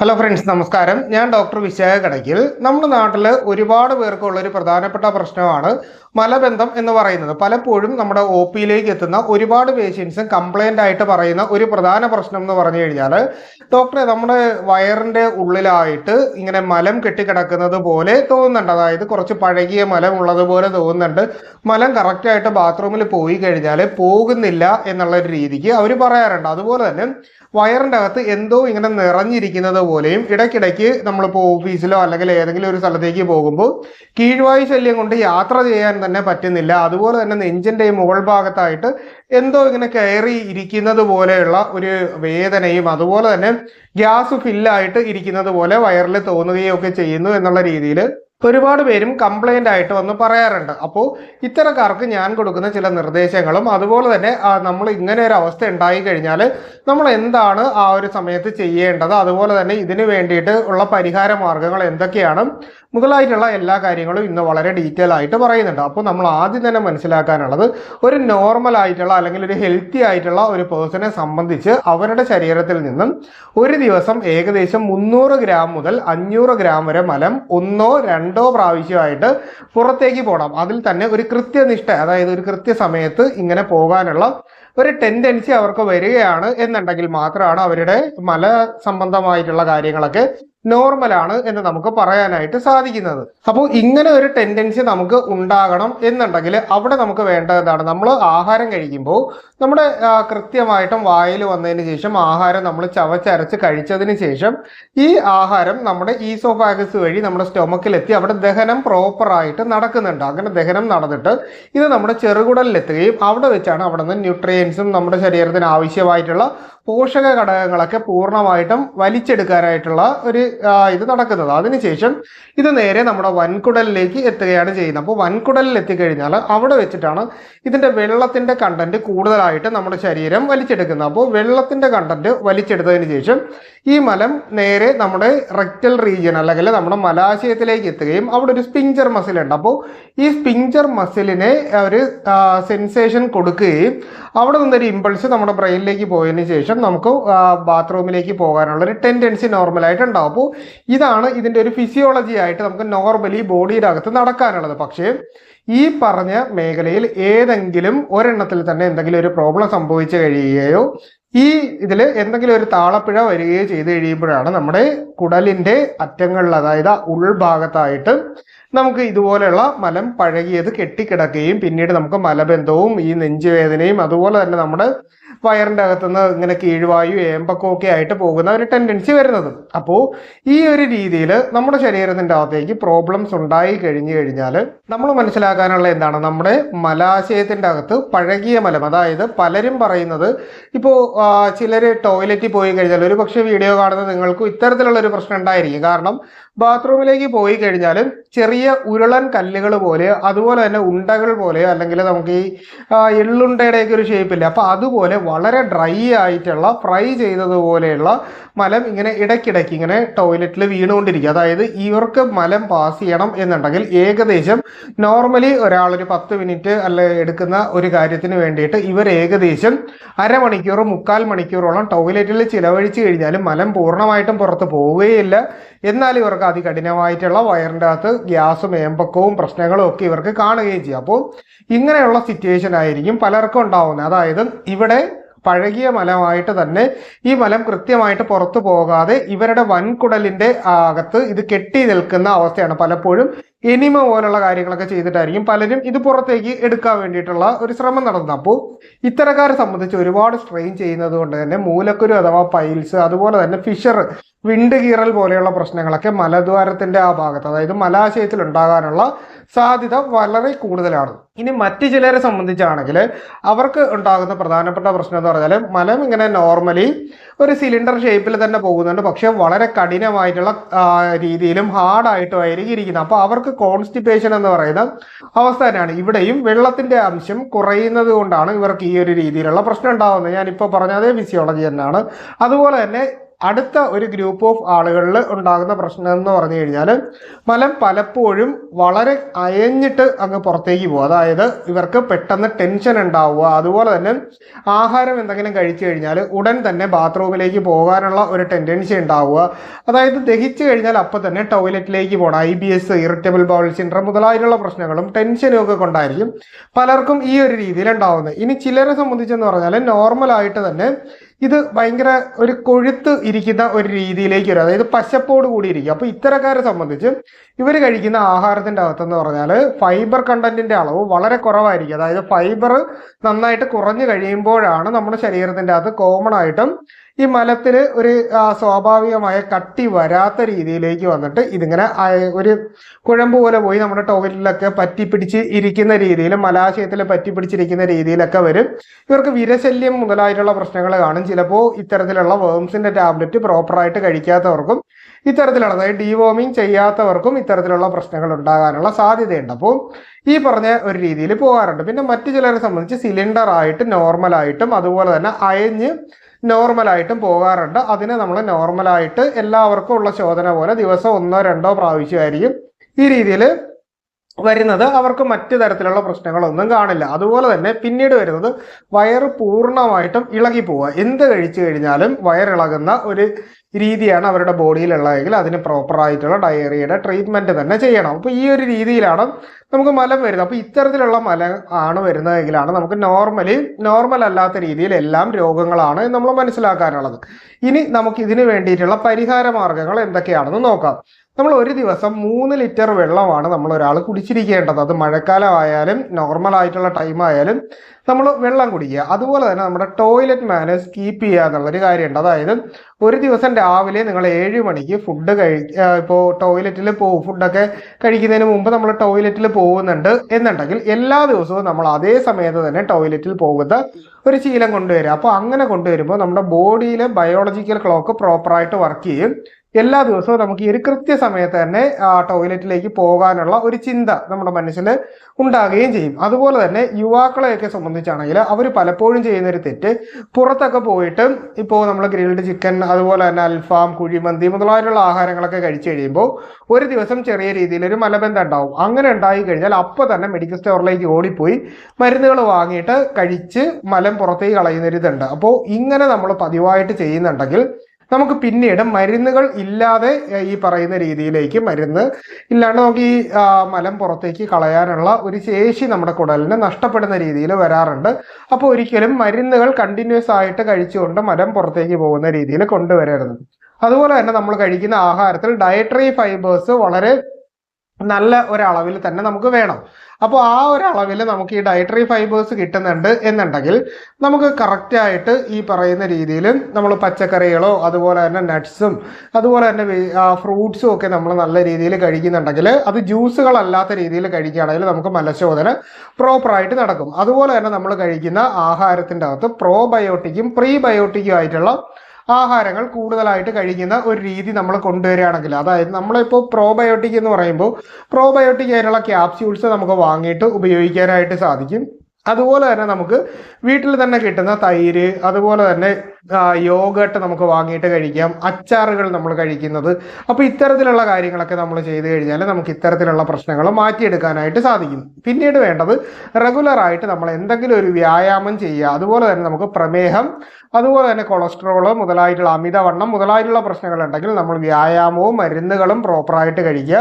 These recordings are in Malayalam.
ഹലോ ഫ്രണ്ട്സ് നമസ്കാരം. ഞാൻ ഡോക്ടർ വിശാഖ കടയ്ക്കൽ നമ്മുടെ നാട്ടിൽ ഒരുപാട് പേർക്കുള്ള ഒരു പ്രധാനപ്പെട്ട പ്രശ്നമാണ് മലബന്ധം എന്ന് പറയുന്നത്. പലപ്പോഴും നമ്മുടെ ഒ പിയിലേക്ക് എത്തുന്ന ഒരുപാട് പേഷ്യൻസും കംപ്ലൈന്റ് ആയിട്ട് പറയുന്ന ഒരു പ്രധാന പ്രശ്നം എന്ന് പറഞ്ഞു കഴിഞ്ഞാൽ ഡോക്ടറെ നമ്മുടെ വയറിന്റെ ഉള്ളിലായിട്ട് ഇങ്ങനെ മലം കെട്ടിക്കിടക്കുന്നത് പോലെ തോന്നുന്നുണ്ട്. അതായത് കുറച്ച് പഴകിയ മലം ഉള്ളതുപോലെ തോന്നുന്നുണ്ട്. മലം കറക്റ്റായിട്ട് ബാത്റൂമിൽ പോയി കഴിഞ്ഞാൽ പോകുന്നില്ല എന്നുള്ള ഒരു രീതിക്ക് അവർ പറയാറുണ്ട്. അതുപോലെ തന്നെ വയറിന്റെ അകത്ത് എന്തോ ഇങ്ങനെ നിറഞ്ഞിരിക്കുന്നത് പോലെയും ഇടയ്ക്കിടയ്ക്ക് നമ്മളിപ്പോൾ ഓഫീസിലോ അല്ലെങ്കിൽ ഏതെങ്കിലും ഒരു സ്ഥലത്തേക്ക് പോകുമ്പോൾ കീഴ്വായു ശല്യം കൊണ്ട് യാത്ര ചെയ്യാൻ തന്നെ പറ്റുന്നില്ല. അതുപോലെ തന്നെ നെഞ്ചിന്റെ മുകൾ ഭാഗത്തായിട്ട് എന്തോ ഇങ്ങനെ കയറി ഇരിക്കുന്നത് പോലെയുള്ള ഒരു വേദനയും അതുപോലെ തന്നെ ഗ്യാസ് ഫില്ലായിട്ട് ഇരിക്കുന്നത് പോലെ വയറിൽ തോന്നുകയും ഒക്കെ ചെയ്യുന്നു എന്നുള്ള രീതിയിൽ ഒരുപാട് പേരും കംപ്ലൈന്റ് ആയിട്ട് വന്ന് പറയാറുണ്ട്. അപ്പോൾ ഇത്തരക്കാർക്ക് ഞാൻ കൊടുക്കുന്ന ചില നിർദ്ദേശങ്ങളും അതുപോലെ തന്നെ നമ്മൾ ഇങ്ങനെ ഒരു അവസ്ഥ ഉണ്ടായി കഴിഞ്ഞാൽ നമ്മൾ എന്താണ് ആ ഒരു സമയത്ത് ചെയ്യേണ്ടത്? അതുപോലെ തന്നെ ഇതിന് വേണ്ടിയിട്ട് ഉള്ള പരിഹാര മാർഗങ്ങൾ എന്തൊക്കെയാണ്? മുതലായിട്ടുള്ള എല്ലാ കാര്യങ്ങളും ഇന്ന് വളരെ ഡീറ്റെയിൽ ആയിട്ട് പറയുന്നുണ്ട്. അപ്പോൾ നമ്മൾ ആദ്യം തന്നെ മനസ്സിലാക്കാനുള്ളത് ഒരു നോർമൽ ആയിട്ടുള്ള അല്ലെങ്കിൽ ഒരു ഹെൽത്തി ആയിട്ടുള്ള ഒരു പേഴ്സണെ സംബന്ധിച്ച് അവരുടെ ശരീരത്തിൽ നിന്നും ഒരു ദിവസം ഏകദേശം മുന്നൂറ് ഗ്രാം മുതൽ അഞ്ഞൂറ് ഗ്രാം വരെ മലം ഒന്നോ രണ്ടോ പ്രാവശ്യമായിട്ട് പുറത്തേക്ക് പോകണം അതിൽ തന്നെ ഒരു കൃത്യനിഷ്ഠ അതായത് ഒരു കൃത്യസമയത്ത് ഇങ്ങനെ പോകാനുള്ള ഒരു ടെൻഡൻസി അവർക്ക് വരികയാണ് എന്നുണ്ടെങ്കിൽ മാത്രമാണ് അവരുടെ മല സംബന്ധമായിട്ടുള്ള കാര്യങ്ങളൊക്കെ നോർമലാണ് എന്ന് നമുക്ക് പറയാനായിട്ട് സാധിക്കുന്നത്. അപ്പോൾ ഇങ്ങനെ ഒരു ടെൻഡൻസി നമുക്ക് ഉണ്ടാകണം എന്നുണ്ടെങ്കിൽ അവിടെ നമുക്ക് വേണ്ടത് എന്താണ്? നമ്മൾ ആഹാരം കഴിക്കുമ്പോൾ നമ്മുടെ കൃത്യമായിട്ടും വായിൽ വന്നതിന് ശേഷം ആഹാരം നമ്മൾ ചവച്ചരച്ച് കഴിച്ചതിന് ശേഷം ഈ ആഹാരം നമ്മുടെ ഈസോഫാഗസ് വഴി നമ്മുടെ സ്റ്റൊമക്കിലെത്തി അവിടെ ദഹനം പ്രോപ്പറായിട്ട് നടക്കുന്നുണ്ട്. അങ്ങനെ ദഹനം നടന്നിട്ട് ഇത് നമ്മുടെ ചെറുകുടലിലെത്തുകയും അവിടെ വെച്ചാണ് അവിടെ നിന്ന് ന്യൂട്രിയൻസും നമ്മുടെ ശരീരത്തിന് ആവശ്യമായിട്ടുള്ള പോഷക ഘടകങ്ങളൊക്കെ പൂർണമായിട്ടും വലിച്ചെടുക്കാനായിട്ടുള്ള ഒരു ഇത് നടക്കുന്നത്. അതിനുശേഷം ഇത് നേരെ നമ്മുടെ വൻകുടലിലേക്ക് എത്തുകയാണ് ചെയ്യുന്നത്. അപ്പോൾ വൻകുടലിൽ എത്തിക്കഴിഞ്ഞാൽ അവിടെ വെച്ചിട്ടാണ് ഇതിന്റെ വെള്ളത്തിന്റെ കണ്ടന്റ് കൂടുതലായിട്ട് നമ്മുടെ ശരീരം വലിച്ചെടുക്കുന്നത്. അപ്പോൾ വെള്ളത്തിന്റെ കണ്ടന്റ് വലിച്ചെടുത്തതിന് ശേഷം ഈ മലം നേരെ നമ്മുടെ റെക്റ്റൽ റീജിയൻ അല്ലെങ്കിൽ നമ്മുടെ മലാശയത്തിലേക്ക് എത്തുകയും അവിടെ ഒരു സ്പിഞ്ചർ മസിൽ ഉണ്ട്. അപ്പോൾ ഈ സ്പിഞ്ചർ മസിലിനെ ഒരു സെൻസേഷൻ കൊടുക്കുകയും അവിടെ നിന്നൊരു ഇമ്പൾസ് നമ്മുടെ ബ്രെയിനിലേക്ക് പോയതിന് ശേഷം നമുക്ക് ബാത്റൂമിലേക്ക് പോകാനുള്ള ഒരു ടെൻഡൻസി നോർമലായിട്ട് ഉണ്ടാവും അപ്പോൾ ഇതാണ് ഇതിന്റെ ഒരു ഫിസിയോളജി ആയിട്ട് നമുക്ക് നോർമലി ബോഡിയുടെ അകത്ത് നടക്കാനുള്ളത്. പക്ഷേ ഈ പറഞ്ഞ മേഖലയിൽ ഏതെങ്കിലും ഒരെണ്ണത്തിൽ തന്നെ എന്തെങ്കിലും ഒരു പ്രോബ്ലം സംഭവിച്ചു കഴിയുകയോ ഈ ഇതിൽ എന്തെങ്കിലും ഒരു താളപ്പിഴ വരികയോ ചെയ്ത് കഴിയുമ്പോഴാണ് നമ്മുടെ കുടലിന്റെ അറ്റങ്ങളിൽ അതായത് ഉൾഭാഗത്തായിട്ട് നമുക്ക് ഇതുപോലെയുള്ള മലം പഴകിയത് കെട്ടിക്കിടക്കുകയും പിന്നീട് നമുക്ക് മലബന്ധവും ഈ നെഞ്ചുവേദനയും അതുപോലെ തന്നെ നമ്മുടെ വയറിന്റെ അകത്തുനിന്ന് ഇങ്ങനെ കീഴ്വായു ഏമ്പക്കവും ഒക്കെ ആയിട്ട് പോകുന്ന ഒരു ടെൻഡൻസി വരുന്നത്. അപ്പോൾ ഈ ഒരു രീതിയിൽ നമ്മുടെ ശരീരത്തിന്റെ അകത്തേക്ക് പ്രോബ്ലംസ് ഉണ്ടായി കഴിഞ്ഞു കഴിഞ്ഞാൽ നമ്മൾ മനസ്സിലാക്കാനുള്ള എന്താണ്? നമ്മുടെ മലാശയത്തിന്റെ അകത്ത് പഴകിയ മലം. അതായത് പലരും പറയുന്നത് ഇപ്പോൾ ചിലർ ടോയ്ലറ്റിൽ പോയി കഴിഞ്ഞാൽ ഒരു പക്ഷേ വീഡിയോ കാണുന്ന നിങ്ങൾക്കും ഇത്തരത്തിലുള്ള ഒരു പ്രശ്നം ഉണ്ടായിരിക്കും. കാരണം ബാത്റൂമിലേക്ക് പോയി കഴിഞ്ഞാൽ ചെറിയ ഉരുളൻ കല്ലുകൾ പോലെ അതുപോലെ തന്നെ ഉണ്ടകൾ പോലെ അല്ലെങ്കിൽ നമുക്ക് ഈ എള്ളുണ്ടയുടെയൊക്കെ ഒരു ഷേപ്പില്ല അപ്പോൾ അതുപോലെ വളരെ ഡ്രൈ ആയിട്ടുള്ള ഫ്രൈ ചെയ്തതുപോലെയുള്ള മലം ഇങ്ങനെ ഇടയ്ക്കിടയ്ക്ക് ഇങ്ങനെ ടോയ്ലറ്റിൽ വീണുകൊണ്ടിരിക്കുക അതായത് ഇവർക്ക് മലം പാസ് ചെയ്യണം എന്നുണ്ടെങ്കിൽ ഏകദേശം നോർമലി ഒരാളൊരു പത്ത് മിനിറ്റ് അല്ല എടുക്കുന്ന ഒരു കാര്യത്തിന് വേണ്ടിയിട്ട് ഇവർ ഏകദേശം അരമണിക്കൂർ മുക്കാൽ മണിക്കൂറോളം ടോയ്ലറ്റിൽ ചിലവഴിച്ച് കഴിഞ്ഞാൽ മലം പൂർണമായിട്ടും പുറത്ത് പോവുകയില്ല. എന്നാൽ ഇവർക്ക് അതികഠിനമായിട്ടുള്ള വയറിന്റെ അകത്ത് ഗ്യാസും ഏമ്പക്കവും പ്രശ്നങ്ങളും ഒക്കെ ഇവർക്ക് കാണുകയും ചെയ്യും. അപ്പോൾ ഇങ്ങനെയുള്ള സിറ്റുവേഷൻ ആയിരിക്കും പലർക്കും ഉണ്ടാവുന്നത്. അതായത് ഇവിടെ പഴകിയ മലമായിട്ട് തന്നെ ഈ മലം കൃത്യമായിട്ട് പുറത്തു പോകാതെ ഇവരുടെ വൻകുടലിന്റെ അകത്ത് ഇത് കെട്ടി നിൽക്കുന്ന അവസ്ഥയാണ്. പലപ്പോഴും എനിമ പോലുള്ള കാര്യങ്ങളൊക്കെ ചെയ്തിട്ടായിരിക്കും പലരും ഇത് പുറത്തേക്ക് എടുക്കാൻ വേണ്ടിയിട്ടുള്ള ഒരു ശ്രമം നടന്നത്. അപ്പോൾ ഇത്തരക്കാരെ സംബന്ധിച്ച് ഒരുപാട് സ്ട്രെയിൻ ചെയ്യുന്നത് കൊണ്ട് തന്നെ മൂലക്കുരു അഥവാ പൈൽസ് അതുപോലെ തന്നെ ഫിഷർ വിണ്ട് കീറൽ പോലെയുള്ള പ്രശ്നങ്ങളൊക്കെ മലദ്വാരത്തിന്റെ ആ ഭാഗത്ത് അതായത് മലാശയത്തിൽ ഉണ്ടാകാനുള്ള സാധ്യത വളരെ കൂടുതലാണ്. ഇനി മറ്റു ചിലരെ സംബന്ധിച്ചാണെങ്കിൽ അവർക്ക് ഉണ്ടാകുന്ന പ്രധാനപ്പെട്ട പ്രശ്നം എന്ന് പറഞ്ഞാൽ മലം ഇങ്ങനെ നോർമലി ഒരു സിലിണ്ടർ ഷേപ്പിൽ തന്നെ പോകുന്നുണ്ട്. പക്ഷെ വളരെ കഠിനമായിട്ടുള്ള രീതിയിലും ഹാർഡായിട്ടും ആയിരിക്കും ഇരിക്കുന്നത്. അപ്പോൾ അവർക്ക് കോൺസ്റ്റിപ്പേഷൻ എന്ന് പറയുന്ന അവസ്ഥ തന്നെയാണ്. ഇവിടെയും വെള്ളത്തിന്റെ അംശം കുറയുന്നത് കൊണ്ടാണ് ഇവർക്ക് ഈ ഒരു രീതിയിലുള്ള പ്രശ്നം ഉണ്ടാകുന്നത്. ഞാനിപ്പോൾ പറഞ്ഞ അതേ ഫിസിയോളജി തന്നെയാണ്. അതുപോലെ തന്നെ അടുത്ത ഒരു ഗ്രൂപ്പ് ഓഫ് ആളുകളിൽ ഉണ്ടാകുന്ന പ്രശ്നം എന്ന് പറഞ്ഞു കഴിഞ്ഞാൽ മലം പലപ്പോഴും വളരെ അയഞ്ഞിട്ട് അങ്ങ് പുറത്തേക്ക് പോകും. അതായത് ഇവർക്ക് പെട്ടെന്ന് ടെൻഷൻ ഉണ്ടാവുക. അതുപോലെ തന്നെ ആഹാരം എന്തെങ്കിലും കഴിച്ചു കഴിഞ്ഞാൽ ഉടൻ തന്നെ ബാത്റൂമിലേക്ക് പോകാനുള്ള ഒരു ടെൻഡൻസി ഉണ്ടാവുക. അതായത് ദഹിച്ചു കഴിഞ്ഞാൽ അപ്പം തന്നെ ടോയ്ലറ്റിലേക്ക് പോകണം I B S irritable bowel syndrome മുതലായിട്ടുള്ള പ്രശ്നങ്ങളും ടെൻഷനും ഒക്കെ കൊണ്ടായിരിക്കും പലർക്കും ഈ ഒരു രീതിയിൽ ഉണ്ടാവുന്നത്. ഇനി ചിലരെ സംബന്ധിച്ചെന്ന് പറഞ്ഞാൽ നോർമലായിട്ട് തന്നെ ഇത് ഭയങ്കര ഒരു കൊഴുത്ത് ഇരിക്കുന്ന ഒരു രീതിയിലേക്ക് വരും. അതായത് പശപ്പോട് കൂടി ഇരിക്കും. അപ്പോൾ ഇത്തരക്കാരെ സംബന്ധിച്ച് ഇവർ കഴിക്കുന്ന ആഹാരത്തിന്റെ അകത്തെന്ന് പറഞ്ഞാൽ ഫൈബർ കണ്ടന്റിന്റെ അളവ് വളരെ കുറവായിരിക്കും. അതായത് ഫൈബർ നന്നായിട്ട് കുറഞ്ഞു കഴിയുമ്പോഴാണ് നമ്മുടെ ശരീരത്തിന്റെ അകത്ത് കോമൺ ആയിട്ടും ഈ മലത്തിൽ ഒരു സ്വാഭാവികമായ കട്ടി വരാത്ത രീതിയിലേക്ക് വന്നിട്ട് ഇതിങ്ങനെ ഒരു കുഴമ്പ് പോലെ പോയി നമ്മുടെ ടോയ്ലറ്റിലൊക്കെ പറ്റിപ്പിടിച്ച് ഇരിക്കുന്ന രീതിയിൽ മലാശയത്തിൽ പറ്റിപ്പിടിച്ചിരിക്കുന്ന രീതിയിലൊക്കെ വരും. ഇവർക്ക് വിരശല്യം മുതലായിട്ടുള്ള പ്രശ്നങ്ങൾ കാണും. ചിലപ്പോൾ ഇത്തരത്തിലുള്ള വേംസിന്റെ ടാബ്ലറ്റ് പ്രോപ്പറായിട്ട് കഴിക്കാത്തവർക്കും ഇത്തരത്തിലുള്ള അതായത് ഡീവോമിങ് ചെയ്യാത്തവർക്കും ഇത്തരത്തിലുള്ള പ്രശ്നങ്ങൾ ഉണ്ടാകാനുള്ള സാധ്യതയുണ്ട്. അപ്പോൾ ഈ പറഞ്ഞ ഒരു രീതിയിൽ പോകാറുണ്ട്. പിന്നെ മറ്റു ചിലരെ സംബന്ധിച്ച് സിലിണ്ടർ ആയിട്ട് നോർമലായിട്ടും അതുപോലെ തന്നെ അയഞ്ഞ് നോർമലായിട്ടും പോകാറുണ്ട്. അതിനെ നമ്മൾ നോർമലായിട്ട് എല്ലാവർക്കും ഉള്ള ശോധന പോലെ ദിവസം ഒന്നോ രണ്ടോ പ്രാവശ്യമായിരിക്കും ഈ രീതിയിൽ വരുന്നത്. അവർക്ക് മറ്റു തരത്തിലുള്ള പ്രശ്നങ്ങളൊന്നും കാണില്ല. അതുപോലെ തന്നെ പിന്നീട് വരുന്നത് വയറ് പൂർണമായിട്ടും ഇളകി പോവുക. എന്ത് കഴിച്ചു കഴിഞ്ഞാലും വയറിളകുന്ന ഒരു രീതിയാണ് അവരുടെ ബോഡിയിലുള്ളതെങ്കിൽ അതിന് പ്രോപ്പറായിട്ടുള്ള ഡയറിയയുടെ ട്രീറ്റ്മെന്റ് തന്നെ ചെയ്യണം. അപ്പോൾ ഈ ഒരു രീതിയിലാണ് നമുക്ക് മലം വരുന്നത്. അപ്പോൾ ഇത്തരത്തിലുള്ള മല ആണ് വരുന്നതെങ്കിലാണ് നമുക്ക് നോർമലി നോർമൽ അല്ലാത്ത രീതിയിൽ എല്ലാം രോഗങ്ങളാണ് നമ്മൾ മനസ്സിലാക്കാനുള്ളത്. ഇനി നമുക്ക് ഇതിന് വേണ്ടിയിട്ടുള്ള പരിഹാര മാർഗങ്ങൾ എന്തൊക്കെയാണെന്ന് നോക്കാം. നമ്മൾ ഒരു ദിവസം മൂന്ന് ലിറ്റർ വെള്ളമാണ് നമ്മൾ ഒരാൾ കുടിച്ചിരിക്കേണ്ടത്. അത് മഴക്കാലമായാലും നോർമൽ ആയിട്ടുള്ള ടൈം ആയാലും നമ്മൾ വെള്ളം കുടിക്കുക. അതുപോലെ തന്നെ നമ്മുടെ ടോയ്ലറ്റ് മാനേഴ്സ് കീപ്പ് ചെയ്യുക എന്നുള്ളൊരു കാര്യമുണ്ട്. അതായത് ഒരു ദിവസം രാവിലെ നിങ്ങൾ ഏഴ് മണിക്ക് ഫുഡ് കഴി ഇപ്പോൾ ടോയ്ലറ്റിൽ പോകും ഫുഡൊക്കെ കഴിക്കുന്നതിന് മുമ്പ് നമ്മൾ ടോയ്ലറ്റിൽ പോകുന്നുണ്ട് എന്നുണ്ടെങ്കിൽ എല്ലാ ദിവസവും നമ്മൾ അതേ സമയത്ത് തന്നെ ടോയ്ലറ്റിൽ പോകുന്ന ഒരു ശീലം കൊണ്ടുവരിക. അപ്പോൾ അങ്ങനെ കൊണ്ടുവരുമ്പോൾ നമ്മുടെ ബോഡിയിലെ ബയോളജിക്കൽ ക്ലോക്ക് പ്രോപ്പറായിട്ട് വർക്ക് ചെയ്യും. എല്ലാ ദിവസവും നമുക്ക് ഈ ഒരു കൃത്യസമയത്ത് തന്നെ ടോയ്ലറ്റിലേക്ക് പോകാനുള്ള ഒരു ചിന്ത നമ്മുടെ മനസ്സിൽ ഉണ്ടാകുകയും ചെയ്യും. അതുപോലെ തന്നെ യുവാക്കളെയൊക്കെ സംബന്ധിച്ചാണെങ്കിൽ അവർ പലപ്പോഴും ചെയ്യുന്ന ഒരു തെറ്റ് പുറത്തൊക്കെ പോയിട്ട് ഇപ്പോൾ നമ്മൾ ഗ്രിൽഡ് ചിക്കൻ അതുപോലെ തന്നെ അൽഫാം കുഴിമന്തി മുതലായിട്ടുള്ള ആഹാരങ്ങളൊക്കെ കഴിച്ചു കഴിയുമ്പോൾ ഒരു ദിവസം ചെറിയ രീതിയിൽ ഒരു മലബന്ധം ഉണ്ടാവും. അങ്ങനെ ഉണ്ടായി കഴിഞ്ഞാൽ അപ്പോൾ തന്നെ മെഡിക്കൽ സ്റ്റോറിലേക്ക് ഓടിപ്പോയി മരുന്നുകൾ വാങ്ങിയിട്ട് കഴിച്ച് മലം പുറത്തേക്ക് കളയുന്ന ഇതുണ്ട്. അപ്പോൾ ഇങ്ങനെ നമ്മൾ പതിവായിട്ട് ചെയ്യുന്നുണ്ടെങ്കിൽ നമുക്ക് പിന്നീട് മരുന്നുകൾ ഇല്ലാതെ ഈ പറയുന്ന രീതിയിലേക്ക് മരുന്ന് ഇല്ലാണ്ട് നമുക്ക് ഈ മലം പുറത്തേക്ക് കളയാനുള്ള ഒരു ശേഷി നമ്മുടെ കുടലിന് നഷ്ടപ്പെടുന്ന രീതിയിൽ വരാറുണ്ട്. അപ്പോൾ ഒരിക്കലും മരുന്നുകൾ കണ്ടിന്യൂസ് ആയിട്ട് കഴിച്ചുകൊണ്ട് മലം പുറത്തേക്ക് പോകുന്ന രീതിയിൽ കൊണ്ടുവരരുത്. അതുപോലെ തന്നെ നമ്മൾ കഴിക്കുന്ന ആഹാരത്തിൽ ഡയറ്ററി ഫൈബേഴ്സ് വളരെ നല്ല ഒരളവിൽ തന്നെ നമുക്ക് വേണം. അപ്പോൾ ആ ഒരളവിൽ നമുക്ക് ഈ ഡയറ്ററി ഫൈബേഴ്സ് കിട്ടുന്നുണ്ട് എന്നുണ്ടെങ്കിൽ നമുക്ക് കറക്റ്റായിട്ട് ഈ പറയുന്ന രീതിയിൽ നമ്മൾ പച്ചക്കറികളോ അതുപോലെ തന്നെ നട്ട്സും അതുപോലെ തന്നെ ഫ്രൂട്ട്സും ഒക്കെ നമ്മൾ നല്ല രീതിയിൽ കഴിക്കുന്നുണ്ടെങ്കിൽ അത് ജ്യൂസുകളല്ലാത്ത രീതിയിൽ കഴിക്കുകയാണെങ്കിൽ നമുക്ക് മലശോധന പ്രോപ്പറായിട്ട് നടക്കും. അതുപോലെ തന്നെ നമ്മൾ കഴിക്കുന്ന ആഹാരത്തിന്റെ അകത്ത് പ്രോബയോട്ടിക്കും പ്രീബയോട്ടിക്കും ആയിട്ടുള്ള ആഹാരങ്ങൾ കൂടുതലായിട്ട് കഴിക്കുന്ന ഒരു രീതി നമ്മൾ കൊണ്ടുവരികയാണെങ്കിൽ അതായത് നമ്മളിപ്പോൾ പ്രോബയോട്ടിക് എന്ന് പറയുമ്പോൾ പ്രോബയോട്ടിക് ആയിട്ടുള്ള ക്യാപ്സ്യൂൾസ് നമുക്ക് വാങ്ങിയിട്ട് ഉപയോഗിക്കാനായിട്ട് സാധിക്കും. അതുപോലെ തന്നെ നമുക്ക് വീട്ടിൽ തന്നെ കിട്ടുന്ന തൈര് അതുപോലെ തന്നെ യോഗട്ട് നമുക്ക് വാങ്ങിയിട്ട് കഴിക്കാം. അച്ചാറുകൾ നമ്മൾ കഴിക്കുന്നത്. അപ്പോൾ ഇത്തരത്തിലുള്ള കാര്യങ്ങളൊക്കെ നമ്മൾ ചെയ്തു കഴിഞ്ഞാൽ നമുക്ക് ഇത്തരത്തിലുള്ള പ്രശ്നങ്ങൾ മാറ്റിയെടുക്കാനായിട്ട് സാധിക്കും. പിന്നീട് വേണ്ടത് റെഗുലറായിട്ട് നമ്മൾ എന്തെങ്കിലും ഒരു വ്യായാമം ചെയ്യുക. അതുപോലെ തന്നെ നമുക്ക് പ്രമേഹം അതുപോലെ തന്നെ കൊളസ്ട്രോൾ മുതലായിട്ടുള്ള അമിതവണ്ണം മുതലായിട്ടുള്ള പ്രശ്നങ്ങളുണ്ടെങ്കിൽ നമ്മൾ വ്യായാമവും മരുന്നുകളും പ്രോപ്പറായിട്ട് കഴിക്കുക.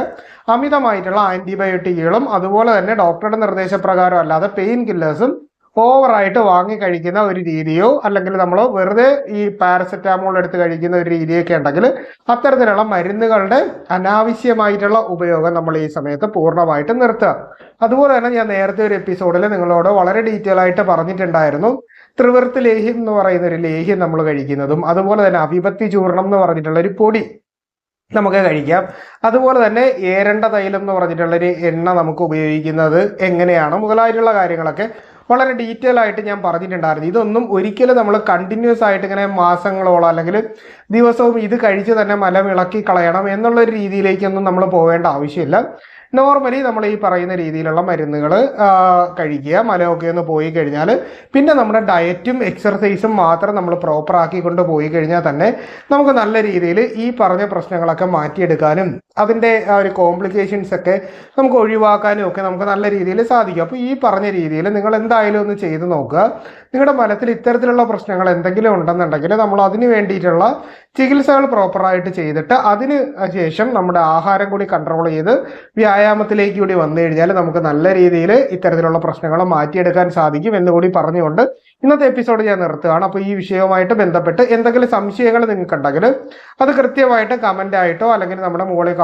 അമിതമായിട്ടുള്ള ആന്റിബയോട്ടിക്കുകളും അതുപോലെ തന്നെ ഡോക്ടറുടെ നിർദ്ദേശപ്രകാരം അല്ലാതെ പെയിൻ കില്ലേഴ്സും ഓവറായിട്ട് വാങ്ങി കഴിക്കുന്ന ഒരു രീതിയോ അല്ലെങ്കിൽ നമ്മൾ വെറുതെ ഈ പാരസെറ്റാമോൾ എടുത്ത് കഴിക്കുന്ന ഒരു രീതിയൊക്കെ ഉണ്ടെങ്കിൽ അത്തരത്തിലുള്ള മരുന്നുകളുടെ അനാവശ്യമായിട്ടുള്ള ഉപയോഗം നമ്മൾ ഈ സമയത്ത് പൂർണമായിട്ട് നിർത്തുക. അതുപോലെ തന്നെ ഞാൻ നേരത്തെ ഒരു എപ്പിസോഡിൽ നിങ്ങളോട് വളരെ ഡീറ്റെയിൽ ആയിട്ട് പറഞ്ഞിട്ടുണ്ടായിരുന്നു. ത്രിവൃത്ത് ലേഹ്യം എന്ന് പറയുന്ന ഒരു ലേഹ്യം നമ്മൾ കഴിക്കുന്നതും അതുപോലെ തന്നെ അഭിപത്തി ചൂർണം എന്ന് പറഞ്ഞിട്ടുള്ള ഒരു പൊടി. നമുക്ക് കഴിക്കാം. അതുപോലെ തന്നെ ഏരണ്ട തൈലം എന്ന് പറഞ്ഞിട്ടുള്ളൊരു എണ്ണ നമുക്ക് ഉപയോഗിക്കുന്നത് എങ്ങനെയാണ്? മുതലായിട്ടുള്ള കാര്യങ്ങളൊക്കെ വളരെ ഡീറ്റെയിൽ ആയിട്ട് ഞാൻ പറഞ്ഞിട്ടുണ്ടായിരുന്നു. ഇതൊന്നും ഒരിക്കലും നമ്മൾ കണ്ടിന്യൂസ് ആയിട്ട് ഇങ്ങനെ മാസങ്ങളോളം അല്ലെങ്കിൽ ദിവസവും ഇത് കഴിച്ച് തന്നെ മലം ഇളക്കി കളയണം എന്നുള്ള ഒരു രീതിയിലേക്കൊന്നും നമ്മൾ പോവേണ്ട ആവശ്യമില്ല. നോർമലി നമ്മൾ ഈ പറയുന്ന രീതിയിലുള്ള മരുന്നുകൾ കഴിക്കുക. മലമൊക്കെ ഒന്ന് പോയി കഴിഞ്ഞാൽ പിന്നെ നമ്മുടെ ഡയറ്റും എക്സർസൈസും മാത്രം നമ്മൾ പ്രോപ്പർ ആക്കിക്കൊണ്ട് പോയി കഴിഞ്ഞാൽ തന്നെ നമുക്ക് നല്ല രീതിയിൽ ഈ പറഞ്ഞ പ്രശ്നങ്ങളൊക്കെ മാറ്റിയെടുക്കാനും അതിന്റെ ആ ഒരു കോംപ്ലിക്കേഷൻസ് ഒക്കെ നമുക്ക് ഒഴിവാക്കാനും ഒക്കെ നമുക്ക് നല്ല രീതിയിൽ സാധിക്കും. അപ്പോൾ ഈ പറഞ്ഞ രീതിയിൽ നിങ്ങൾ എന്തായാലും ഒന്ന് ചെയ്ത് നോക്കുക. നിങ്ങളുടെ മനസ്സിൽ ഇത്തരത്തിലുള്ള പ്രശ്നങ്ങൾ എന്തെങ്കിലും ഉണ്ടെന്നുണ്ടെങ്കിൽ നമ്മൾ അതിന് വേണ്ടിയിട്ടുള്ള ചികിത്സകൾ പ്രോപ്പറായിട്ട് ചെയ്തിട്ട് അതിന് ശേഷം നമ്മുടെ ആഹാരം കൂടി കൺട്രോൾ ചെയ്ത് വ്യായാമത്തിലേക്ക് കൂടി വന്നു കഴിഞ്ഞാൽ നമുക്ക് നല്ല രീതിയിൽ ഇത്തരത്തിലുള്ള പ്രശ്നങ്ങൾ മാറ്റിയെടുക്കാൻ സാധിക്കും എന്നുകൂടി പറഞ്ഞുകൊണ്ട് ഇന്നത്തെ എപ്പിസോഡ് ഞാൻ നിർത്തുകയാണ്. അപ്പോൾ ഈ വിഷയവുമായിട്ട് ബന്ധപ്പെട്ട് എന്തെങ്കിലും സംശയങ്ങൾ നിങ്ങൾക്കുണ്ടെങ്കിൽ അത് കൃത്യമായിട്ട് കമന്റായിട്ടോ അല്ലെങ്കിൽ നമ്മുടെ മുകളിൽ